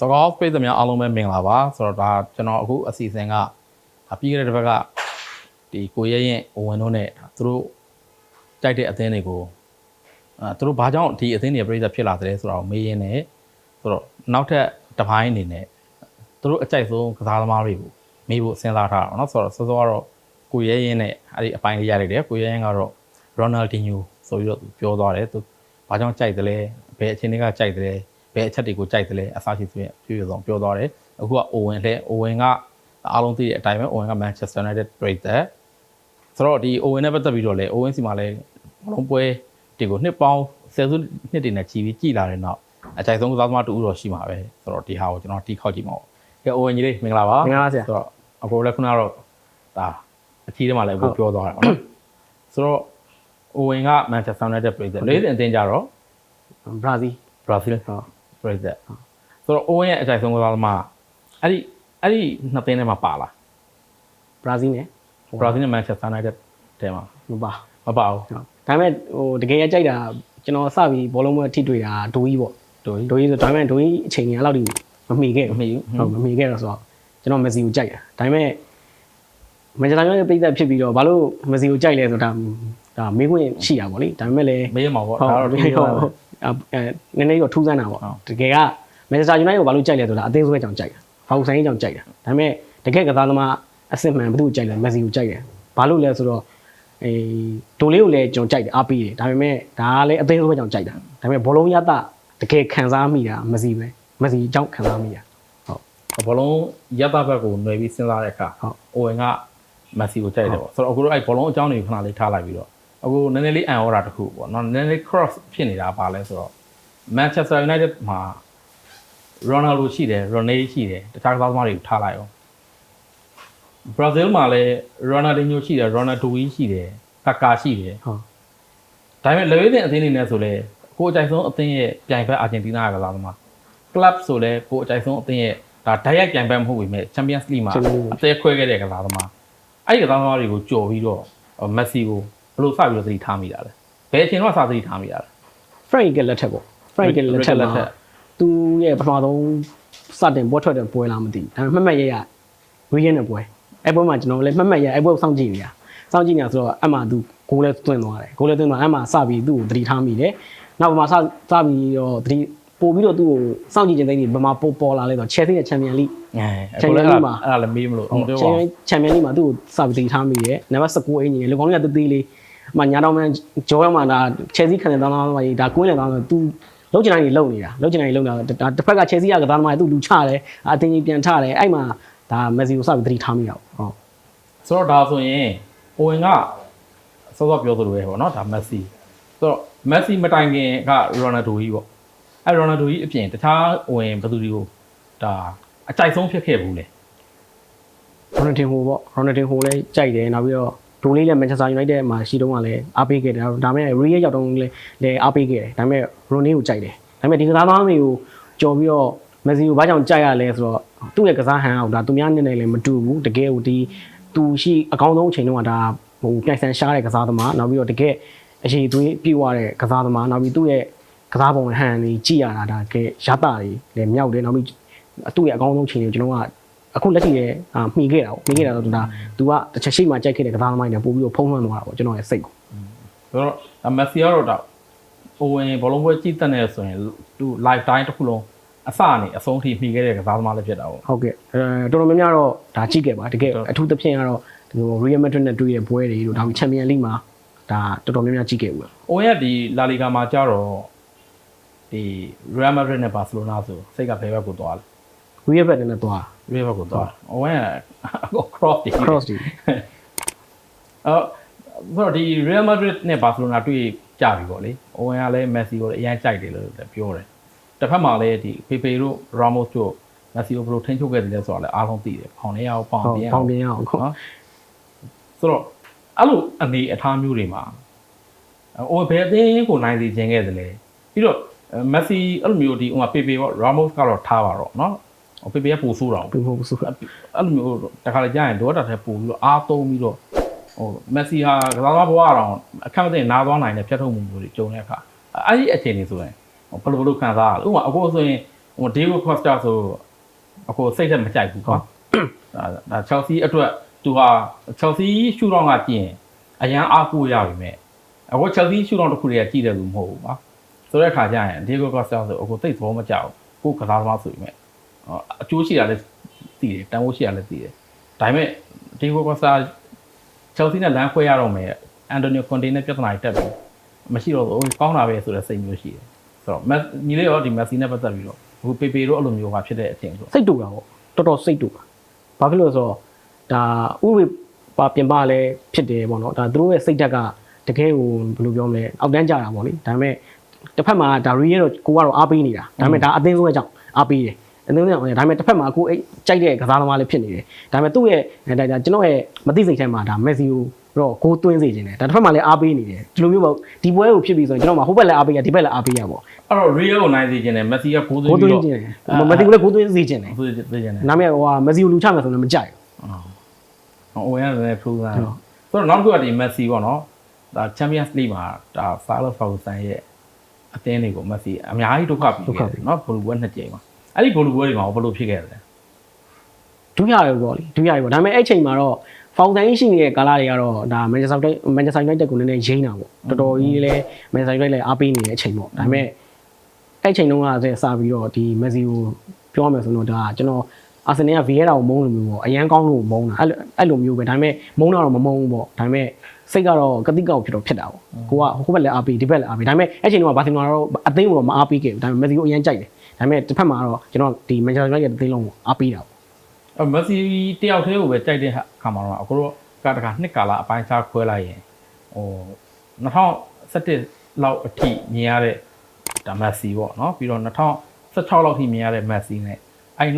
စကော့ပေးသမျှအားလုံးပဲမင်္ဂလာပါဆိုတော့ဒါကျွန်တော်အခုအစီအစဉ်ကဒါပြီးခဲ့တဲ့တစ်ပတ်ကဒီကိုရဲရင်အဝင်တို့နဲ့ဒါသူတို့ကြိုက်တဲ့အသင်းတွေကိုအဲသူတို့ဘာကြောင့်ဒီအသင်းတွေပြိဿဖြစ်လာတယ်ဆိုတော့မေးရင်းနဲ့ဆိုတော့နောက်ထပ်တစ်ပိုင်းအနေနဲ့သူတို့အကြိုက်ဆုံးကစားသမားတွေကိုမေးဖို့စဉ်းစားထားတာเนาะဆိုတော့စောစောကတော့ကိုရဲရင်နဲ့အဲ့ဒီအပိုင်းလေးရလိုက်တယ်ကိုရဲရင်ကတော့ Ronaldinho ဆိုပြီးတော့သူပြောသွားတယ်သူဘာကြောင့်ကြိုက်တယ်လဲဘယ်အချိန်တွေကကြိုက်တယ်လဲ ဘယ်အချက်တွေကိုကြိုက်တယ်လဲအစားရှိဆိုရင်ပြည့်ပြည့်စုံပြောသွားတယ်အခုက Owen လဲ Owen ကအားလုံးသိတဲ့အတိုင်းပဲ Owen က Manchester United ပြည်သက်ဆိုတော့ဒီ Owen နဲ့ပတ်သက်ပြီးတော့လဲ Owen စီမှာလဲဘလုံးပွဲတွေကိုနှစ်ပေါင်းဆယ်စုနှစ်တွေနဲ့ချီပြီးကြည်လာတဲ့နောက်အကြိုက်ဆုံးကစားသမားတူဦးတော့ရှိမှာပဲဆိုတော့ဒီဟာကိုကျွန်တော်တီးခေါက်ကြည့်မှာပေါ့ကဲ Owen ကြီးလေးမင်္ဂလာပါမင်္ဂလာပါဆရာဆိုတော့အခုလည်းခုနကတော့ဒါအကြီးထဲမှာလည်းအခုပြောသွားတာပေါ့နော်ဆိုတော့ Owen က Manchester United ပြည်သက်လေးတင်အတင်းကြတော့ဘရာဇီး Brazil ဟုတ် ပြည်သက်ဆိုတော့ Owen ရဲ့အကြိုက်ဆုံးကစားသမားအဲ့ဒီအဲ့ဒီနှစ်သင်းထဲမှာပါလားဘရာဇီးနဲ့ Brazil နဲ့ Manchester United ထဲမှာမပါမပါဘူးဟုတ်ဒါပေမဲ့ဟိုတကယ်ရကြိုက်တာကျွန်တော်စပြီးဘောလုံးပွဲထိတွေ့တာဒိုကြီးပေါ့တို့ဒိုကြီးဆိုဒါပေမဲ့ဒိုကြီးအချိန်ကြီးအဲ့လောက်ထိမမီခဲ့မဘူးမီဘူးဟုတ်မမီခဲ့တော့ဆိုတော့ကျွန်တော်မက်ဆီကိုကြိုက်တာဒါပေမဲ့မန်ချက်စတာယူနိုက်တက်ပြည်သက်ဖြစ်ပြီးတော့ဘာလို့မက်ဆီကိုကြိုက်လဲဆိုတာဒါမေးခွင့်ရှိတာပေါ့လေဒါပေမဲ့လည်းမေးမှာပေါ့ဟုတ်ဒါဒါတော့တော့ဒီဒီလိုတော့အဲ နည်းနည်းတော့ထူးဆန်းတာပေါ့ဟုတ်တကယ်ကမန်ချက်စတာယူနိုက်တက်ကိုဘာလို့ကြိုက်လဲဆိုတာအသေးဆွဲကြောင်ကြိုက်တာဖောက်ဆိုင်ကြောင်ကြိုက်တာဒါပေမဲ့တကယ်ကစားသမားအစစ်မှန်ဘယ်သူကိုကြိုက်လဲမက်ဆီကိုကြိုက်တယ်ဘာလို့လဲဆိုတော့အေးဒိုလေးကိုလည်းကျွန်တော်ကြိုက်တယ်အားပေးတယ်ဒါပေမဲ့ဒါကလည်းအသေးဆွဲကြောင်ကြိုက်တာဒါပေမဲ့ဘောလုံးရတာတကယ်ခံစားမိတာမက်ဆီပဲမက်ဆီကြောင့်ခံစားမိတာဘောလုံးရတဘက်ကိုຫນွယ်ပြီးစဉ်းစားတဲ့အခါဟုတ် Owen က Messi ကိုကြိုက်တယ်ပေါ့ဆိုတော့အခုတို့အဲ့ဘောလုံးအကြောင်းတွေကိုခဏလေးထားလိုက်ပြီးတော့ အခုနည်းနည်းလေးအန်အော်တာတစ်ခုပေါ့နော်နည်းနည်းလေး cross ဖြစ်နေတာပါလဲဆိုတော့ Manchester United မှာ Ronaldo ရှိတယ် Ronaldo ရှိတယ်တခြားကစားသမားတွေကိုထားလိုက်အောင် Brazil မှာလည်း Ronaldinho ရှိတယ် Ronaldo ရှိတယ် Kaká ရှိတယ်ဟုတ်ဒါပေမဲ့လေဝေးတဲ့အသင်းတွေနဲ့ဆိုလဲကိုအကြိုက်ဆုံးအသင်းရဲ့ပြိုင်ဘက်အာဂျင်တီးနားကစားသမား club ဆိုလဲကိုအကြိုက်ဆုံးအသင်းရဲ့ဒါဓာတ်ရိုက်ပြိုင်ဘက်မဟုတ်ပေမဲ့ Champions League မှာ Champions League အသေးခွဲခဲ့တဲ့ကစားသမားအဲ့ဒီကစားသမားတွေကိုကြော်ပြီးတော့မက်ဆီကိုဘယ် လိုစပြီးတော့သတိထားမိတာလဲဘယ်အချိန်တော့စသတိထားမိတာလဲ Frank ကလက်ထက်ပေါ့ Frank ကလက်ထက်မှာသူရဲ့ပထမဆုံးစတင်ပွဲထွက်တဲ့ပွဲလားမသိဘူးဒါပေမဲ့မှတ်မှတ်ရရ Real နဲ့ပွဲအဲ့ပွဲမှာကျွန်တော်လည်းမှတ်မှတ်ရအဲ့ပွဲကိုစောင့်ကြည့်နေတာစောင့်ကြည့်နေတာဆိုတော့အဲ့မှာသူဂိုးလဲသွင်းသွားတယ်ဂိုးလဲသွင်းသွားအဲ့မှာစပြီးသူ့ကိုသတိထားမိတယ်နောက်မှာစစပြီးတော့သတိပို့ပြီးတော့သူ့ကိုစောင့်ကြည့်ခြင်းသိနေဘယ်မှာပို့ပေါ်လာလဲဆိုတော့ Chelsea နဲ့ Champions League အဲအခုလည်းအဲ့ဒါအဲ့ဒါလည်းမေးမလို့ဟုတ်တယ်ပါချန်ပီယံလိမှာသူ့ကိုစပြီးသတိထားမိတယ်နံပါတ်19အင်ကြီးလေကောင်းကြီးကတေးသေးလေး အမှညာတော်မှန်ဂျောရောက်မှဒါ Chelsea ခံတဲ့သားသားမှာဒါကွင်းလေသားဆိုသူလုံးချင်တိုင်းကြီးလုံနေတာလုံးချင်တိုင်းကြီးလုံနေတာဒါတစ်ဖက်က Chelsea ကကစားသမားသူလူချတယ်အတင်းကြီးပြန်ထတယ်အဲ့မှာဒါမက်ဆီကိုစပြီးသတိထားမိတာပေါ့ဟုတ်ဆိုတော့ဒါဆိုရင်အိုဝင်ကစောစောပြောသလိုပဲပေါ့နော်ဒါမက်ဆီဆိုတော့မက်ဆီမတိုင်ခင်ကရိုနယ်ဒိုကြီးပေါ့အဲ့ရိုနယ်ဒိုကြီးအပြင်တခြားအိုဝင်ဘယ်သူတွေကိုဒါအကြိုက်ဆုံးဖြစ်ခဲ့ဘူးလေရိုနယ်တင်ဟိုပေါ့ရိုနယ်တင်ဟိုလည်းကြိုက်တယ်နောက်ပြီးတော့ ဒိုလေးလည်းမန်ချက်စတာယူနိုက်တက်မှာရှိတုန်းကလည်းအားပေးခဲ့တယ်ဒါပေမဲ့ရီးရဲ့ရောက်တုန်းလည်းလည်းအားပေးခဲ့တယ်ဒါပေမဲ့ရိုနီကိုကြိုက်တယ်ဒါပေမဲ့ဒီကစားသမားမျိုးကြော်ပြီးတော့မက်ဆီကိုဘာကြောင့်ကြိုက်ရလဲဆိုတော့သူ့ရဲ့ကစားဟန်အောင်ဒါသူများနဲ့လည်းမတူဘူးတကယ်ကိုဒီသူရှိအကောင်းဆုံးအချိန်တုန်းကဒါဟိုပြိုင်ဆန်ရှားတဲ့ကစားသမားနောက်ပြီးတော့တကယ်အရေးသွေးပြေဝတဲ့ကစားသမားနောက်ပြီးသူ့ရဲ့ကစားပုံဟန်ကြီးကြည့်ရတာဒါကဲရတာတွေလည်းမြောက်တယ်နောက်ပြီးသူ့ရဲ့အကောင်းဆုံးအချိန်ကိုကျွန်တော်က အခုလက်ရှိရဲ့အာမှီခဲ့တာပေါ့မှီခဲ့တာဆိုတော့ဒါ तू ကတစ်ချက်ရှိမှကြိုက်ခဲ့တဲ့ကစားသမားတွေနဲ့ပို့ပြီးတော့ဖုံးလွှမ်းသွားတာပေါ့ကျွန်တော်ရဲ့စိတ်ကိုဆိုတော့ဒါမက်ဆီကတော့ဒါအိုဝင်ဘောလုံးပွဲကြည့်တဲ့နေဆိုရင်သူ live time တစ်ခုလုံးအစအနေအဆုံးထိမှီခဲ့တဲ့ကစားသမားလည်းဖြစ်တာပေါ့ဟုတ်ကဲ့အဲတော်တော်များများတော့ဒါကြည့်ခဲ့ပါတကယ်ဟုတ်အထူးသဖြင့်ကတော့ဒီ Real Madrid နဲ့တွေ့ရပွဲတွေတို့ဒါပြီး Champions League မှာဒါတော်တော်များများကြည့်ခဲ့ဘူးအိုဝင်ကဒီလာလီဂါမှာကြတော့ဒီ Real Madrid နဲ့ Barcelona ဆိုစိတ်ကဘယ်ဘက်ကိုသွားလဲ Real Madrid နဲ့သွား Real ဘက်ကိုသွားအိုဝင်က cross ဒီ cross တွေအော်ဆိုတော့ဒီ Real Madrid နဲ့ Barcelona တွေ့ကြပြီပေါ့လေအိုဝင်ကလည်း Messi ကိုလည်းအရင်ကြိုက်တယ်လို့လည်းပြောတယ်တစ်ဖက်မှာလည်းဒီ Pepe တို့ Ramos တို့ Messi ကိုဘယ်လိုထိန်းချုပ်ခဲ့တယ်လဲဆိုတာလည်းအားလုံးသိတယ်ပေါင်နေရအောင်ပေါင်ဟုတ်ပြင်းပေါအောင်င်းပြင်းအောင်ခုနော်ဆိုတော့အဲ့လိုအနေအထားမျိုးတွေမှာအိုဘယ်အသင်းကိုနိုင်စီခြင်းခဲ့တယ်လဲပြီးတော့မက်ဆီအဲ့လိုမျိုးဒီဟိုမှာပေပေပေါ့ရာမို့စ်ကတော့ထားပါတော့နော် ဟိုပေပေကပို့ဆိုးတာပြဖို့ဆိုအဲ့လိုမျိုးတခါလေကြာရင်တော့တာထဲပို့ပြီးတော့အားသုံးပြီးတော့ဟိုမက်ဆီဟာကစားသမားဘဝတော့အခက်မသိနားသွားနိုင်တဲ့ဖြတ်ထုတ်မှုမျိုးတွေကြုံတဲ့အခါအဲ့ဒီအခြေအနေဆိုရင်ဘယ်လိုဘယ်လိုခံစားရလဲဥပမာအခုဆိုရင်ဟိုဒီကိုကော့စတာဆိုအခုစိတ်သက်မကြိုက်ဘူးကွာဒါဒါ Chelsea အတွက်သူဟာ Chelsea ရှူတော့ကကြည့်ရင်အရန်အားကိုးရပြီမဲ့အခု Chelsea ရှူတော့တစ်ခုတည်းကကြည့်တယ်လို့မဟုတ်ဘူးကွာဆိုတဲ့ခါကျရင်ဒီကိုကော့စတာဆိုအခုသိသဘောမကျဘူးကိုကစားသမားဆိုပေမဲ့ အကျိုးရှိတာလည်းသိတယ်တန်ဖိုးရှိတာလည်းသိတယ်ဒါပေမဲ့ဒီကိုကော့စတာ Chelsea နဲ့လမ်းခွဲရတော့မယ်အန်တိုနီယိုကွန်တေနဲ့ပြဿနာတက်ပြီမရှိတော့ဘူးကောင်းတာပဲဆိုတဲ့စိတ်မျိုးရှိတယ်ဆိုတော့မက်ညီလေးရောဒီမက်ဆီနဲ့ပတ်သက်ပြီးတော့အခုပေပေတို့အဲ့လိုမျိုးဟာဖြစ်တဲ့အချိန်ဆိုစိတ်တူတာပေါ့တော်တော်စိတ်တူတာဘာဖြစ်လို့လဲဆိုတော့ဒါဥပ္ပပါပြင်ပလည်းဖြစ်တယ်ပေါ့နော်ဒါသူတို့ရဲ့စိတ်ဓာတ်ကတကယ်ကိုဘယ်လိုပြောမလဲအောက်တန်းကြတာပေါ့လေဒါပေမဲ့တစ်ဖက်မှာဒါရီရဲ့တော့ကိုကတော့အားပေးနေတာဒါပေမဲ့ဒါအသင်းဆုံးရဲ့ကြောင့်အားပေးတယ် အသင်းဆုံးရဲ့ဒါပေမဲ့တစ်ဖက်မှာကိုအဲ့ကြိုက်တဲ့ကစားသမားလည်းဖြစ်နေတယ်ဒါပေမဲ့သူ့ရဲ့ဒါဒါကျွန်တော်ရဲ့မသိစိတ်ထဲမှာဒါမက်ဆီကိုတော့ကိုသွင်းစေခြင်းတယ်ဒါတစ်ဖက်မှာလည်းအားပေးနေတယ်ဒီလိုမျိုးပေါ့ဒီပွဲကိုဖြစ်ပြီဆိုရင်ကျွန်တော်မှဟိုဘက်လည်းအားပေးရဒီဘက်လည်းအားပေးရပေါ့အဲ့တော့ Real ကိုနိုင်စေခြင်းနဲ့ Messi ကဂိုးသွင်းကိုသွပြီးင်းတော့ခြင်းတယ်မသိဘူးလည်းကိုသွင်းစေခြင်းတယ်သွင်းသွင်းခြင်းနဲ့နာမည်ဟိုဟာမက်ဆီကိုလူချမယ်ဆိုရင်မကြိုက်ဘူးဟိုဝင်ရတယ်ဖရူးသားဟုတ်ဆိုတော့နောက်တစ်ခုကဒီ Messi ပေါ့နော်ဒါ Champions League မှာဒါ Salah Ferguson ရဲ့အသင်းတွေကို Messi အများကြီးဒုက္ခပြီးခဲ့တယ်နော်ဘောလုံးပွဲနှစ်ကြိမ်မှာ အဲ့ဒီဘောလုံးပွဲတွေမှာဘယ်လိုဖြစ်ခဲ့လဲဒုရရပေါ့လေဒုရရပေါ့ဒါပေမဲ့အဲ့ချိန်မှာတော့ဖောင်တိုင်းရှိနေတဲ့ကာလာတွေကတော့ဒါမန်ချက်စတာမန်ချက်စတာယူနိုက်တက်ကိုနည်းနည်းရင်းတာပေါ့တော်တော်ကြီးလဲမန်ချက်စတာယူနိုက်လည်းအားပေးနေတဲ့အချိန်ပေါ့ဒါပေမဲ့အဲ့ချိန်တုန်းကဆက်စပြီးတော့ဒီမက်ဆီကိုပြောရမယ်ဆိုတော့ဒါကျွန်တော်အာဆင်နယ်ကဗီယက်တာကိုမုန်းလို့မျိုးပေါ့အရန်ကောင်းလို့မုန်းတာအဲ့လိုအဲ့လိုမျိုးပဲဒါပေမဲ့မုန်းတာတော့မမုန်းဘူးပေါ့ဒါပေမဲ့စိတ်ကတော့ကတိကောက်ဖြစ်တော့ဖြစ်တာပေါ့ကိုကဟိုဘက်လည်းအားပေးဒီဘက်လည်းအားပေးဒါပေမဲ့အဲ့ချိန်တုန်းကဘာစီလိုနာတော့အသိန်းကိုတော့မအားပေးခဲ့ဘူးဒါပေမဲ့မက်ဆီကိုအရန်ကြိုက်တယ် ဒါပေမဲ့တစ်ဖက်မှာတော့ကျွန်တော်ဒီမန်ချက်စတာယူနိုက်ရဲ့အသိန်းလုံးကိုအားပေးတာပေါ့အဲ့ Messi တယောက်တည်းကိုပဲတိုက်တဲ့ခါမှာတော့အခုတော့ကတခါနှစ်ကာလအပိုင်းခြားခွဲလိုက်ရင်ဟို2017လောက်အထိမြင်ရတဲ့ဒါ Messi ပေါ့နော်ပြီးတော့2016လောက်ထိမြင်ရတဲ့ Messi နဲ့အဲ့2016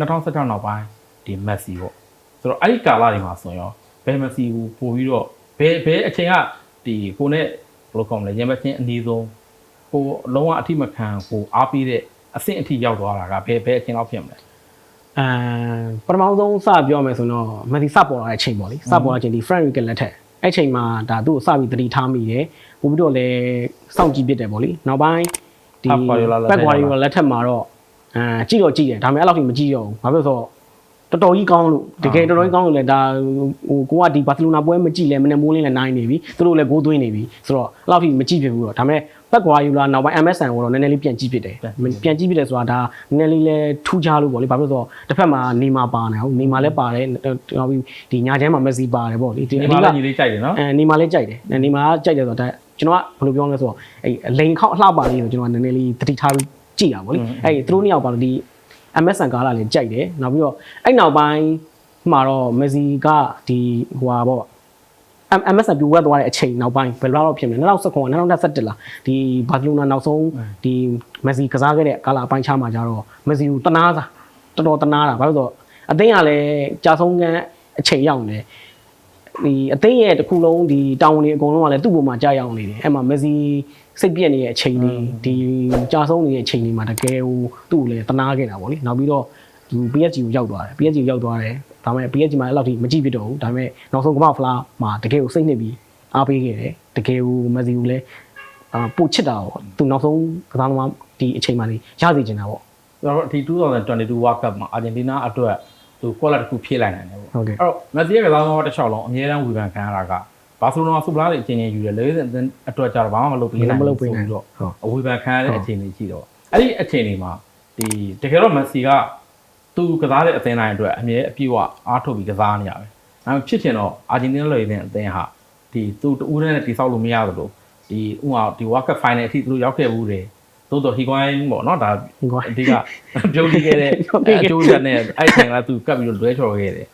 နောက်ပိုင်းဒီ Messi ပေါ့ဆိုတော့အဲ့ဒီကာလတွေမှာဆိုရင်ရောဘယ် Messi ကိုပို့ပြီးတော့ဘယ်ဘယ်အချိန်ကဒီကိုနဲ့ဘယ်လိုကောင်းမလဲရံမချင်းအနည်းဆုံးကိုလုံးဝအထိမခံကိုအားပေးတဲ့ အဆင့်အထိရောက်သွားတာကဘယ်ဘယ်အချိန်လောက်ဖြစ်မလဲအဲပထမဆုံးစပြောမယ်ဆိုတော့မဒီစပေါ်လာတဲ့အချိန်ပေါ့လေစပေါ်လာချိန်ဒီ Frank Rick လက်ထက်အဲ့ချိန်မှာဒါသူ့ကိုစပြီးတတိထားမိတယ်ပို့ပြီးတော့လည်းစောင့်ကြည့်ဖြစ်တယ်ပေါ့လေနောက်ပိုင်းဒီ Pep Guardiola လက်ထက် Pep Guardiola လက်ထက်မှာတော့အဲကြည့်တော့ကြည့်တယ်ဒါပေမဲ့အဲ့လောက်ထိမကြည့်တော့ဘူးဘာဖြစ်လို့လဲဆိုတော့ တော်တော်ကြီးကောင်းလို့တကယ်တော်တော်ကြီးကောင်းလို့လဲဒါဟိုကိုကဒီဘာစီလိုနာပွဲမကြည့်လဲမနေ့မိုးလင်းလဲနိုင်နေပြီသူတို့လည်းဂိုးသွင်းနေပြီဆိုတော့အဲ့လောက်ထိမကြည့်ဖြစ်ဘူးတော့ဒါပေမဲ့ Pep Guardiola နောက်ပိုင်း MSN ကိုတော့နည်းနည်းလေးပြန်ကြည့်ဖြစ်တယ်ပြန်ကြည့်ဖြစ်တယ်ဆိုတာဒါနည်းနည်းလေးလဲထူးခြားလို့ပေါ့လေဘာဖြစ်လို့လဲဆိုတော့တစ်ဖက်မှာနေမာပါနေဟုတ်နေမာလည်းပါတယ်နောက်ပြီးဒီညာချမ်းမှာမက်ဆီပါတယ်ပေါ့လေဒီဒီအဓိမှာကလည်းညီလေးကြိုက်တယ်နော်အဲနေမာလည်းကြိုက်တယ်နေမာကကြိုက်တယ်ဆိုတော့ဒါကျွန်တော်ကဘယ်လိုပြောလဲဆိုတော့အဲ့အလိန်ခောက်အလှပါလေးကိုကျွန်တော်ကနည်းနည်းလေးတတိထားပြီးကြည့်တာပေါ့လေအဲ့သူတို့နှစ်ယောက်ပါလို့ဒီ MSN ကားလာလည်းကြိုက်တယ်နောက်ပြီးတော့အဲ့နောက်ပိုင်းမှာတော့မက်ဆီကဒီဟိုဟာပေါ့ MSN ပြဝက်သွားတဲ့အချိန်နောက်ပိုင်းဘယ်လောက်ဖြစ်မလဲ2019 2021လားဒီဘာစီလိုနာနောက်ဆုံးဒီမက်ဆီကစားခဲ့တဲ့ကာလာအပိုင်းချမှာကြတော့မက်ဆီကိုတနာစားတော်တော်တနာတာဘာလို့ဆိုတော့အသင်းကလည်းကြာဆုံးကန်အချိန်ရောက်နေတယ်ဒီအသင်းရဲ့တစ်ခုလုံးဒီတောင်းဝင်တွေအကုန်လုံးကလည်းသူ့ပုံမှာကြာရောက်နေတယ်အဲ့မှာမက်ဆီ စိတ်ပြက်နေတဲ့အချိန်တွေဒီကြာဆုံးနေတဲ့အချိန်တွေမှာတကယ်ဟိုသူ့ကိုလည်းတနာခဲ့တာပေါ့လေနောက်ပြီးတော့ဒီ PSG ကိုရောက်သွားတယ် PSG ကိုရောက်သွားတယ်ဒါပေမဲ့ PSG မှာအဲ့လောက်ထိမကြည့်ဖြစ်တော့ဘူးဒါပေမဲ့နောက်ဆုံးကမ္ဘာဖလားမှာတကယ်ကိုစိတ်နှစ်ပြီးအားပေးခဲ့တယ်တကယ်ကိုမက်ဆီကိုလည်းအာပို့ချစ်တာပေါ့သူနောက်ဆုံးကစားသမားဒီအချိန်မှာနေရစေချင်တာပေါ့ဆိုတော့ဒီ2022 World Cup မှာအာဂျင်တီးနားအတွက်သူကွက်လက်တစ်ခုဖြည့်လိုက်နိုင်တယ်ပေါ့ဟုတ်ကဲ့အဲ့တော့မက်ဆီရဲ့ကစားသမားတစ်ချောင်းလုံးအများအားဝေဖန်ခံရတာက ဘာစီလိုနာဆူပလာတွေအချိန်ချင်းယူတယ်လေအတွက်ကြတော့ဘာမှမလုပ်ပေးနိုင်မလုပ်ပေးနိုင်တော့ဟုတ်အဝေဖန်ခံရတဲ့အချိန်တွေရှိတော့အဲ့ဒီအချိန်တွေမှာဒီတကယ်တော့မက်ဆီကသူကစားတဲ့အသင်းတိုင်းအတွက်အမြဲအပြည့်အဝအားထုတ်ပြီးကစားနေရပဲ။ဒါပေမဲ့ဖြစ်ချင်တော့အာဂျင်တီးနားလူတွေတဲ့အသင်းဟာဒီသူတူးတဲ့တိဆောက်လို့မရသလိုဒီဥမာဒီ World Cup Final အထိသူတို့ရောက်ခဲ့ဘူးတယ်။သို့တော့ဟီကွိုင်းပေါ့နော်ဒါဟီကွိုင်းအဓိကပြုံးပြီးခဲ့တဲ့ပြုံးပြီးခဲ့အကျိုးဆက်နဲ့အဲ့ချိန်ကသူကပ်ပြီးတော့လွဲချော်ခဲ့တယ်။အဲ့တော့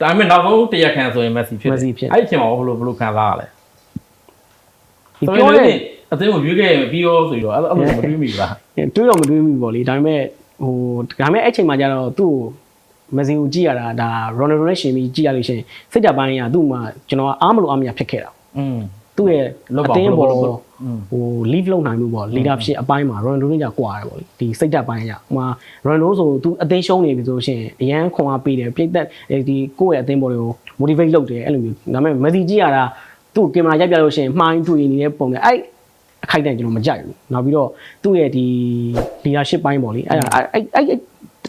ဒါပေမဲ့နောက်ဆုံးတရားခံဆိုရင်မက်ဆီဖြစ်တယ်အဲ့ဒီအချိန်မှာဘလို့ဘလို့ခံစားရလဲဒီပြောတဲ့အသင်းကိုရွေးခဲ့ရင်ပြီးရောဆိုတော့အဲ့လိုမတွေးမိပါတွေးတော့မတွေးမိပေါ့လေဒါပေမဲ့ဟိုဒါပေမဲ့အဲ့ချိန်မှာကျတော့သူ့ကိုမက်ဆီကိုကြည့်ရတာဒါရိုနယ်ဒိုနဲ့ရှင်ပြီးကြည့်ရလို့ရှိရင်စိတ်ဓာတ်ပိုင်းကသူ့မှာကျွန်တော်အားမလို့အားမရဖြစ်ခဲ့တာอืมသူ့ရဲ့အတင်းပေါ် ဟို lead လုပ်နိုင်မှုပေါ့ leadership အပိုင်းမှာ Ronaldo နဲ့ကြာကွာတယ်ပေါ့လေဒီစိတ်ဓာတ်ပိုင်းကဟိုမှာ Ronaldo ဆိုသူအသိရှုံးနေပြီဆိုရှင်အရန်ခွန်အားပေးတယ်ပြိသက်ဒီကိုယ့်ရဲ့အသင်းပေါ်တွေကို motivate လုပ်တယ်အဲ့လိုမျိုးဒါပေမဲ့ Messi ကြည့်ရတာသူ့ကင်မရာရိုက်ပြလို့ရှင်မှားရင်တွေ့နေတဲ့ပုံနဲ့အဲ့အခိုက်အတန့်ကျွန်တော်မကြိုက်ဘူးနောက်ပြီးတော့သူ့ရဲ့ဒီ leadership ပိုင်းပေါ့လေအဲ့ဒါအဲ့အဲ့အဲ့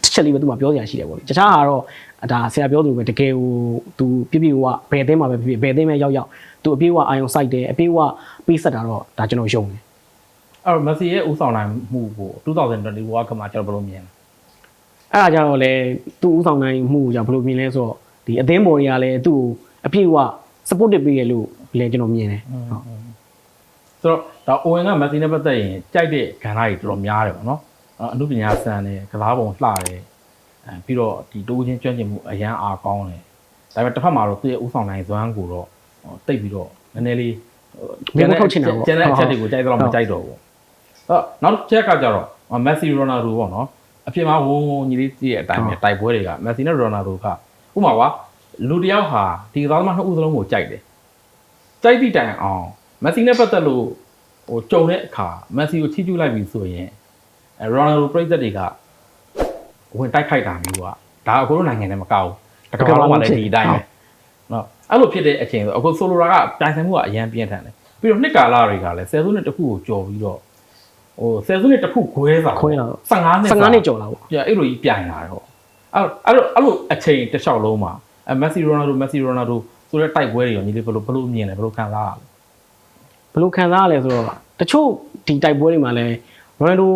တစ်ချက်လေးပဲသူမှပြောစရာရှိတယ်ပေါ့လေတခြားဟာတော့ဒါဆရာပြောသလိုပဲတကယ်ကိုသူပြပြဝဘယ်အသင်းမှာပဲဖြစ်ဖြစ်ဘယ်အသင်းမှာရောက်ရောက်သူအပြေးဝအာယုံစိုက်တယ်အပြေးဝ ပေးဆက်တာတော့ဒါကျွန်တော်ယုံတယ်အဲ့တော့မက်ဆီရဲ့ဥဆောင်နိုင်မှုကို2020 World Cup မှာကျွန်တော်ဘယ်လိုမြင်လဲအဲ့ဒါကြတော့လေသူ့ဥဆောင်နိုင်မှုကြောင့်ဘယ်လိုမြင်လဲဆိုတော့ဒီအသင်းပေါ်တွေကလည်းသူ့ကိုအပြေးဝ supportive ပေးရလို့လည်းကျွန်တော်မြင်တယ်ဟုတ်ဆိုတော့ဒါအိုဝင်ကမက်ဆီနဲ့ပတ်သက်ရင်ကြိုက်တဲ့ကဏ္ဍကြီးတော်တော်များတယ်ပေါ့နော်အဲ့အမှုပညာစံတယ်ကစားပုံလှတယ်အဲပြီးတော့ဒီတိုးချင်းကျွမ်းကျင်မှုအရန်အားကောင်းတယ်ဒါပေမဲ့တစ်ဖက်မှာတော့သူ့ရဲ့ဥဆောင်နိုင်စွမ်းကိုတော့ဟိုတိတ်ပြီးတော့နည်းနည်းလေး ဟိုနေမထုတ်ချင်တာပေါ့ကျန်တဲ့အချက်တွေကိုကြိုက်တော့မကြိုက်တော့ဘူးအဲ့နောက်တစ်ချက်ကကြတော့မက်ဆီရိုနာဒိုပေါ့နော်အပြင်မှာဝုန်းဝုန်းညီလေးကြည့်တဲ့အတိုင်းပဲတိုက်ပွဲတွေကမက်ဆီနဲ့ရိုနာဒိုကဥပမာကွာလူတစ်ယောက်ဟာဒီကစားသမားနှစ်ဦးစလုံးကိုကြိုက်တယ်ကြိုက်သည့်တိုင်အောင်မက်ဆီနဲ့ပတ်သက်လို့ဟိုကြုံတဲ့အခါမက်ဆီကိုချီးကျူးလိုက်ပြီဆိုရင်အဲရိုနယ်ဒိုပရိသတ်တွေကဝင်တိုက်ခိုက်တာမျိုးကဒါအခုတို့နိုင်ငံနဲ့မကောက်ဘူးတကယ်တော့မှလည်းဒီအတိုင်းပဲနော် အဲ့လိုဖြစ်တဲ့အချိန်ဆိုအခုဆိုလိုတာကပြိုင်ဆိုင်မှုကအရန်ပြင်းထန်တယ်ပြီးတော့နှစ်ကာလတွေကလည်းဆယ်စုနှစ်တစ်ခုကိုကြော်ပြီးတော့ဟိုဆယ်စုနှစ်တစ်ခုခွဲစာခွဲတာ15နှစ်15နှစ်ကျော်လာပေါ့ပြအဲ့လိုကြီးပြိုင်လာတော့အဲ့အဲ့လိုအဲ့လိုအချိန်တစ်လျှောက်လုံးမှာအဲမက်ဆီရိုနယ်ဒိုမက်ဆီရိုနယ်ဒိုဆိုတဲ့တိုက်ပွဲတွေရောညီလေးဘယ်လိုဘယ်လိုမြင်လဲဘယ်လိုခံစားရလဲဘယ်လိုခံစားရလဲဆိုတော့တချို့ဒီတိုက်ပွဲတွေမှာလည်းရိုနယ်ဒို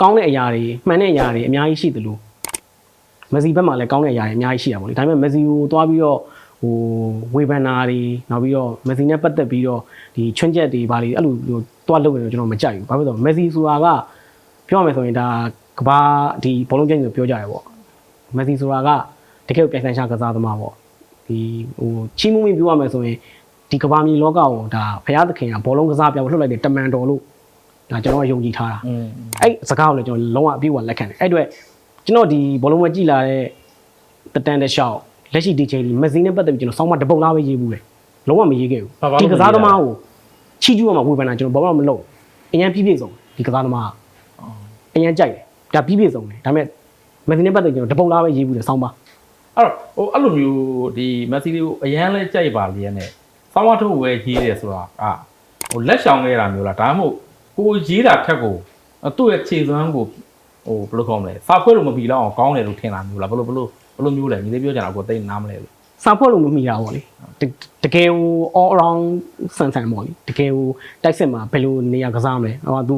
ကောင်းတဲ့အရာတွေမှန်တဲ့အရာတွေအများကြီးရှိသလိုမက်ဆီဘက်မှာလည်းကောင်းတဲ့အရာတွေအများကြီးရှိတာပေါ့လေဒါပေမဲ့မက်ဆီကိုသွားပြီးတော့ ဟိုဝေဖန်တာတွေနောက်ပြီးတော့မက်ဆီနဲ့ပတ်သက်ပြီးတော့ဒီချွန်းချက်တွေဘာတွေအဲ့လိုဟိုသွားလုပ်နေတော့ကျွန်တော်မကြိုက်ဘူးဘာဖြစ်လို့လဲဆိုတော့မက်ဆီဆိုတာကပြောရမယ်ဆိုရင်ဒါကဘာဒီဘောလုံးကျင်းဆိုပြောကြတယ်ပေါ့မက်ဆီဆိုတာကတကယ်ကိုပြိုင်ဆိုင်ရှာကစားသမားပေါ့ဒီဟိုချီးမွမ်းမိပြောရမယ်ဆိုရင်ဒီကဘာမြေလောကကိုဒါဖရာသခင်ကဘောလုံးကစားပြောင်းလှုပ်လိုက်တဲ့တမန်တော်လို့ဒါကျွန်တော်ကယုံကြည်ထားတာอืมအဲ့စကားကိုလည်းကျွန်တော်လုံးဝအပြည့်အဝလက်ခံတယ်အဲ့အတွက်ကျွန်တော်ဒီဘောလုံးမကြည့်လာတဲ့တတန်တဲ့ရှောက် လက်ရှိဒီချိန်ဒီမက်ဆီနဲ့ပတ်သက်ပြီးကျွန်တော်စောင်းမတပုတ်လားပဲရေးဘူးလေလုံးဝမရေးခဲ့ဘူးဒီကစားသမားကိုချီးကျူးအောင်ဝေဖန်တာကျွန်တော်ဘာမှမလုပ်အရင်ပြည့်ပြည့်စုံဒီကစားသမားအရင်ကြိုက်တယ်ဒါပြည့်ပြည့်စုံတယ်ဒါပေမဲ့မက်ဆီနဲ့ပတ်သက်ကျွန်တော်တပုတ်လားပဲရေးဘူးလေစောင်းပါအဲ့တော့ဟိုအဲ့လိုမျိုးဒီမက်ဆီလေးကိုအရန်လဲကြိုက်ပါလျက်နဲ့စောင်းဝတ်ထုတ်ဝဲကြီးတယ်ဆိုတာအာဟိုလက်ဆောင်ခဲ့တာမျိုးလားဒါမှမဟုတ်ကိုရေးတာထက်ကိုသူ့ရဲ့ခြေစွမ်းကိုဟိုဘယ်လိုခေါ်မလဲစာဖွဲလို့မပြီးတော့အောင်ကောင်းတယ်လို့ထင်တာမျိုးလားဘယ်လိုဘယ်လို ဘယ်လိုမျိုးလဲညီလေးပြောကြတာကိုသိနားမလဲလို့စာဖွဲ့လို့မမိတာပေါ့လေတတကယ်ဟို all around ဆန်ဆန်ပေါ့လေတကယ်ဟိုတိုက်စစ်မှာဘယ်လိုနေရာကစားမလဲဟိုသူ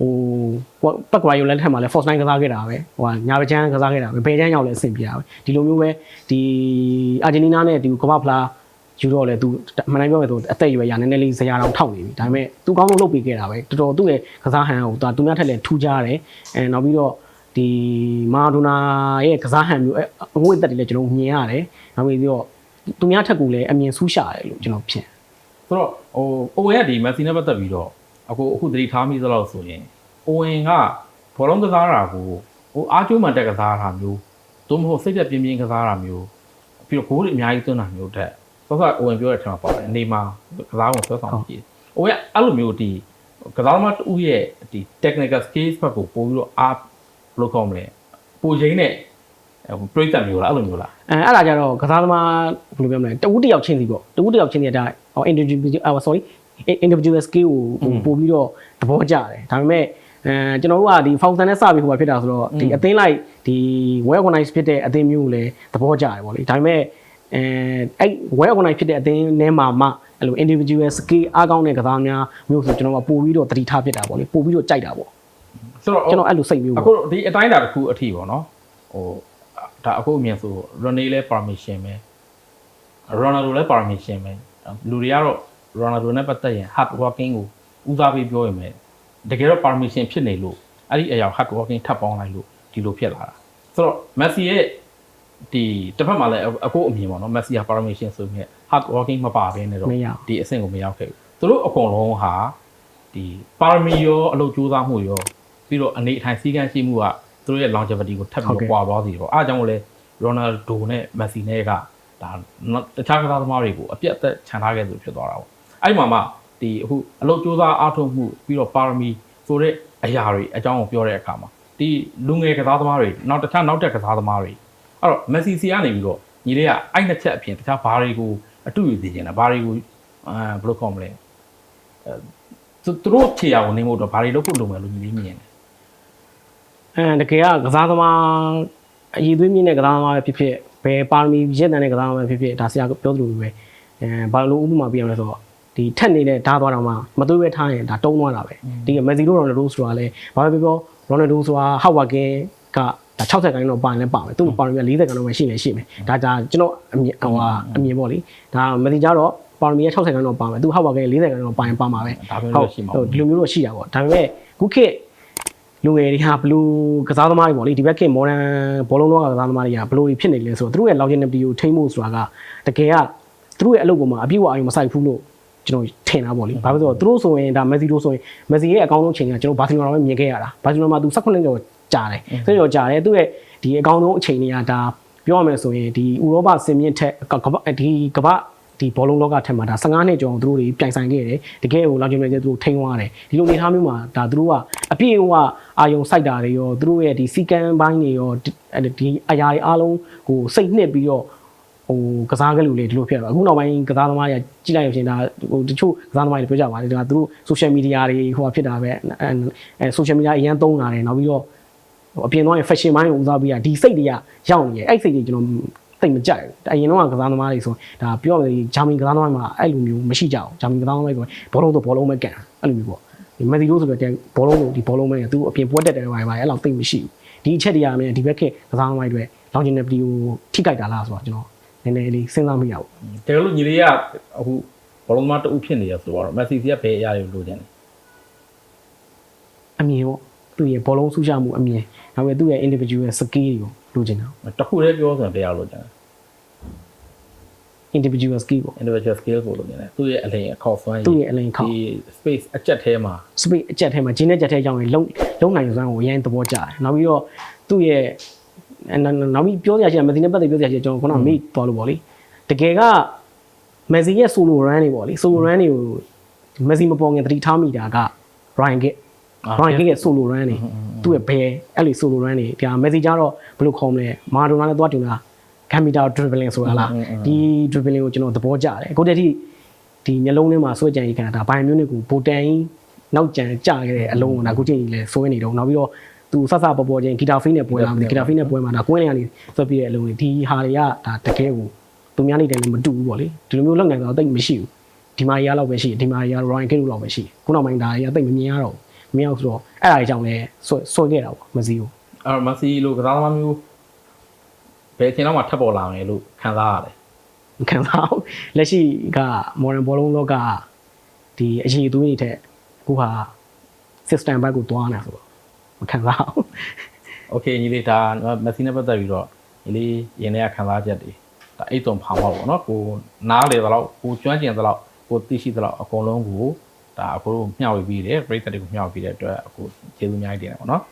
ဟိုပတ်ကွာယူလက်ထက်မှာလဲ force line ကစားခဲ့တာပဲဟိုညာပချမ်းကစားခဲ့တာပဲဘယ်ချမ်းရောက်လဲအဆင်ပြေတာပဲဒီလိုမျိုးပဲဒီအာဂျင်တီးနားနဲ့ဒီကမ္ဘာဖလားယူတော့လေသူမနိုင်ပြောမယ်ဆိုအသက်အရွယ်ရနည်းနည်းလေးဇရာတောင်ထောက်နေပြီဒါပေမဲ့သူကောင်းလို့လုပ်ပေးခဲ့တာပဲတော်တော်သူ့ရဲ့ကစားဟန်ကိုသူများထက်လည်းထူးခြားတယ်အဲနောက်ပြီးတော့ ဒီမာဒိုနာရဲ့ကစားဟန်မျိုးအငွေ့သက်တွေလည်းကျွန်တော်မြင်ရတယ်နောက်ပြီးတော့သူများထက်ကူလည်းအမြင်ဆူးရှာတယ်လို့ကျွန်တော်ဖြစ်ဆိုတော့ဟိုအိုဝင်ကဒီမက်ဆီနဲ့ပတ်သက်ပြီးတော့အခုအခုသတိထားမိသလောက်ဆိုရင်အိုဝင်ကဘောလုံးကစားတာကိုဟိုအားကျိုးမှန်တက်ကစားတာမျိုးသို့မဟုတ်စိတ်သက်ပြင်းပြင်းကစားတာမျိုးပြီးတော့ဂိုးတွေအများကြီးသွင်းတာမျိုးတက်ဆော့ဆော့အိုဝင်ပြောတဲ့အထက်မှာပါတယ်အနေမှာကစားပုံဆွဲဆောင်ကြည့်အိုဝင်အဲ့လိုမျိုးဒီကစားသမားတူရဲ့ဒီ technical skills ဘက်ကိုပို့ပြီးတော့အားဘယ် လိုခေါ်မလဲပိုရင်းနဲ့ပြိတ္တမျိုးလားအဲ့လိုမျိုးလားအဲအဲ့ဒါကြတော့ကစားသမားဘယ်လိုပြောမလဲတဦးတစ်ယောက်ချင်းစီပေါ့တဦးတစ်ယောက်ချင်းစီကဒါ individual အာ sorry individual skill ကိုပို့ပြီးတော့သဘောကျတယ်ဒါပေမဲ့အဲကျွန်တော်တို့ကဒီ function နဲ့စပြီးဟိုမှာဖြစ်တာဆိုတော့ဒီအသင်းလိုက်ဒီ well organized ဖြစ်တဲ့အသင်းမျိုးကိုလည်းသဘောကျတယ်ပေါ့လေဒါပေမဲ့အဲအဲ့ well organized ဖြစ်တဲ့အသင်းထဲမှာမှအဲ့လို individual skill အားကောင်းတဲ့ကစားများမျိုးဆိုကျွန်တော်ကပို့ပြီးတော့တတိထားဖြစ်တာပေါ့လေပို့ပြီးတော့ကြိုက်တာပေါ့ ဆိုတော့ကျွန်တော်အဲ့လိုစိတ်မျိုးအခုဒီအတိုင်းအတာတစ်ခုအထိပေါ့နော်ဟိုဒါအခုအမြင်ဆို Ronaldo လဲ permission ပဲ Ronaldo လဲ permission ပဲလူတွေကတော့ Ronaldo နဲ့ပတ်သက်ရင် hard working ကိုဦးစားပေးပြောရမယ်တကယ်တော့ permission ဖြစ်နေလို့အဲ့ဒီအရာ hard working ထပ်ပေါင်းလိုက်လို့ဒီလိုဖြစ်လာတာဆိုတော့ Messi ရဲ့ဒီတစ်ဖက်မှာလည်းအခုအမြင်ပေါ့နော် Messi က permission ဆိုပြီး hard working မပါဘဲနဲ့တော့မရဘူးဒီအဆင့်ကိုမရောက်ခဲ့ဘူးသူတို့အကုန်လုံးဟာဒီပါရမီရောအလုပ်ကြိုးစားမှုရော ပြီးတော့အနေအထိုင်စည်းကမ်းရှိမှုကသူတို့ရဲ့ longevity ကိုထပ်ပြီးတော့ပွာသွားစီတယ်ပေါ့အားကြောင့်မို့လဲ Ronaldo နဲ့ Messi နဲ့ကဒါနောက်တခြားကစားသမားတွေကိုအပြတ်အသက်ခြံထားခဲ့သူဖြစ်သွားတာပေါ့အဲ့မှာမှဒီအခုအလုပ်ကြိုးစားအားထုတ်မှုပြီးတော့ပါရမီဆိုတဲ့အရာတွေအကြောင်းကိုပြောတဲ့အခါမှာဒီလူငယ်ကစားသမားတွေနောက်တခြားနောက်တက်ကစားသမားတွေအဲ့တော့ Messi စီကနေပြီးတော့ညီလေးကအဲ့နှစ်ချက်အပြင်တခြားဘာတွေကိုအတူယူသိချင်တာဘာတွေကိုအဲဘယ်လိုခေါ်မလဲအဲစသူသူတို့ခြေရာကိုနေဖို့တော့ဘာတွေလုပ်ဖို့လုပ်မယ်လို့ညီလေးမြင်တယ် အဲတကယ်ကကစားသမားအည်သွေးမြင့်တဲ့ကစားသမားပဲဖြစ်ဖြစ်ဘယ်ပါရမီရည်တန်တဲ့ကစားသမားပဲဖြစ်ဖြစ်ဒါဆရာပြောသလိုပဲအဲဘာလို့ဥပမာပြရမလဲဆိုတော့ဒီထက်နေတဲ့ဓာတ်သွားတော့မှမသွေးပဲထားရင်ဒါတုံးသွားတာပဲဒီမက်ဆီလိုရော်နယ်ဒိုဆိုတာလဲဘာပဲပြောပြောရော်နယ်ဒိုဆိုတာဟောက်ဝါကင်ကဒါ60ခိုင်တော့ပါရင်လည်းပါမယ်သူ့ပါရမီက40ခိုင်တော့ပဲရှိနေရှိမယ်ဒါဒါကျွန်တော်အမြင်ဟိုဟာအမြင်ပေါ့လေဒါမက်ဆီကြတော့ပါရမီက60ခိုင်တော့ပါမယ်သူဟောက်ဝါကင်40ခိုင်တော့ပါရင်ပါမှာပဲဒါပဲဟုတ်လို့ရှိမှာဟုတ်ဒီလိုမျိုးတော့ရှိတာပေါ့ဒါပေမဲ့ခုခေတ် လူငယ်တွေဟာဘလူးကစားသမားတွေပေါ့လေဒီဘက်ခေတ်မော်ဒန်ဘောလုံးလောကကစားသမားတွေကဘလူးတွေဖြစ်နေလဲဆိုတော့သူတို့ရဲ့ longevity ကိုထိမ့်ဖို့ဆိုတာကတကယ်ကသူတို့ရဲ့အလုပ်ပေါ်မှာအပြည့်အဝအယုံမဆိုင်ဘူးလို့ကျွန်တော်ထင်တာပေါ့လေဘာဖြစ်လို့လဲဆိုတော့သူတို့ဆိုရင်ဒါမက်ဆီတို့ဆိုရင်မက်ဆီရဲ့အကောင့်ဆုံးချိန်ကကျွန်တော်ဘာစီလိုနာပဲမြင်ခဲ့ရတာဘာစီလိုနာမှာသူ18ကျော်ကြာတယ်18ကျော်ကြာတယ်သူ့ရဲ့ဒီအကောင့်ဆုံးအချိန်တွေကဒါပြောရမယ်ဆိုရင်ဒီဥရောပစင်မြင့်ထက်ကကမ္ဘာဒီကမ္ဘာ ဒီဘောလုံးလောကထက်မှာဒါ15နှစ်ကျော်သူတို့တွေပြိုင်ဆိုင်ခဲ့တယ်တကယ်ကိုလောက်ကျင်မဲ့သူတို့ထိန်းသွားတယ်ဒီလိုနေထားမျိုးမှာဒါသူတို့ကအပြည့်အဝအာယုံစိုက်တာတွေရောသူတို့ရဲ့ဒီစီကံပိုင်းတွေရောဒီဒီအရာတွေအားလုံးကိုစိတ်နှစ်ပြီးတော့ဟိုကစားကလူလေးဒီလိုဖြစ်တော့အခုနောက်ပိုင်းကစားသမားတွေကကြည့်လိုက်ရချင်းဒါဟိုတချို့ကစားသမားတွေပြောကြပါတယ်ဒါသူတို့ social media တွေဟိုဟာဖြစ်တာပဲအဲအဲ social media အရန်သုံးလာတယ်နောက်ပြီးတော့ဟိုအပြင်သွားရင် fashion ပိုင်းကိုဦးစားပေးရဒီစိတ်တွေကရောက်နေတယ်အဲ့စိတ်တွေကျွန်တော် သိမကြိုက်ဘူးအရင်တော့ကစားသမားတွေဆိုဒါပြောရမယ်ဂျာမန်ကစားသမားမှာအဲ့လိုမျိုးမရှိကြဘူးဂျာမန်ကစားသမားတွေဘောလုံးတော့ဘောလုံးပဲကန်အဲ့လိုမျိုးပေါ့ဒီမက်ဆီလို့ဆိုတော့ဘောလုံးလို့ဒီဘောလုံးပဲသူအပြင်ပွဲတက်တယ်ဘာဘာအဲ့လောက်သိမရှိဘူးဒီအချက်တွေကလည်းဒီဘက်ခေတ်ကစားသမားတွေလောင်ဂျင်နယ်ပလီကိုထိကြိုက်တာလားဆိုတော့ကျွန်တော်နည်းနည်းလေးစဉ်းစားမိရဘူးတကယ်လို့ညီလေးကအခုဘောလုံးသမားတူဖြစ်နေရဆိုတော့မက်ဆီစီကဘယ်အရာတွေလိုချင်လဲအမြင်ပေါ့သူ့ရဲ့ဘောလုံးဆူရှမှုအမြင်နောက်ပြီးသူ့ရဲ့ individual skill တွေကို လိုချင်တာတခုတည်းပြောဆိုရင်ဘယ်အရာလိုချင်လဲ individual skill ပေါ့ individual skill ကိုလိုချင်တယ်သူ့ရဲ့အလင်အခေါက်ဆွမ်းရည်သူ့ရဲ့အလင်ခေါက်ဒီ space အကျက်ထဲမှာ space အချက်ထဲမှာဂျင်းနဲ့ချက်ထဲကြောင်းရင်လုံလုံနိုင်စွမ်းကိုအရင်သဘောကျတယ်နောက်ပြီးတော့သူ့ရဲ့နောက်ပြီးပြောရချင်မသိနေပတ်သက်ပြောရချင်ကျွန်တော်ခုနမေ့သွားလို့ပေါ့လေတကယ်ကမက်ဆီရဲ့ solo run တွေပေါ့လေ solo run တွေကိုမက်ဆီမပေါ်ငင်သတိထားမိတာက Ryan Giggs Ryan Giggs ရဲ့ solo run တွေသူ့ရဲ့ဘယ်အဲ့လို solo run တွေဒါမက်ဆီကြတော့ဘယ်လိုခေါ်မလဲမာဒိုနာနဲ့သွားတင်တာဂမ်မီတာ dribbling ဆိုတာလားဒီ dribbling ကိုကျွန်တော်သဘောကျတယ်အခုတည်းကဒီမျက်လုံးထဲမှာဆွဲကြံရေးခံတာဘိုင်မျိုးနစ်ကိုဘူတန်ကြီးနောက်ကြံကြခဲ့တဲ့အလုံးကိုဒါအခုချိန်ကြီးလဲဆွဲနေတော့နောက်ပြီးတော့သူဆဆပေါ်ပေါ်ချင်းဂီတာဖိနဲ့ပွဲလာမယ်ဂီတာဖိနဲ့ပွဲမှာဒါကွင်းလေးကနေဆွဲပြတဲ့အလုံးတွေဒီဟာတွေကဒါတကယ်ကိုသူများနေတယ်လည်းမတူဘူးပေါ့လေဒီလိုမျိုးလောက်နိုင်တော့တိတ်မရှိဘူးဒီမာရီယာလောက်ပဲရှိတယ်ဒီမာရီယာ Ryan Giggs လောက်ပဲရှိတယ်ခုနောက်ပိုင်းဒါတွေကတိတ်မမြင်ရတော့ဘူး မရောက်ဆိုတော့အဲ့ဒါတွေကြောင့်လည်းဆွဆွခဲ့တာပေါ့မစီဘူးအဲ့တော့မစီလို့ကစားသမားမျိုးဘယ်အချိန်လောက်မှထပ်ပေါ်လာမယ်လို့ခံစားရတယ်ခံစားအောင်လက်ရှိက modern ဘောလုံးလောကဒီအရေးသွေးနေတဲ့အခုဟာ system ဘက်ကိုတွားနေဆိုတော့မခံစားအောင် okay ညီလေးဒါမက်ဆီနဲ့ပတ်သက်ပြီးတော့ညီလေးရင်ထဲကခံစားချက်တွေဒါအိတ်တုံဖောင်းပါပေါ့နော်ကိုနားလေသလောက်ကိုကျွမ်းကျင်သလောက်ကိုသိရှိသလောက်အကုန်လုံးကို ဒါအခုမျှဝေပြီးတယ်ပြည်သက်တွေကိုမျှဝေပြီးတဲ့အတွက်အခုကျေးဇူးအများကြီးတင်တယ်ပေါ့နော်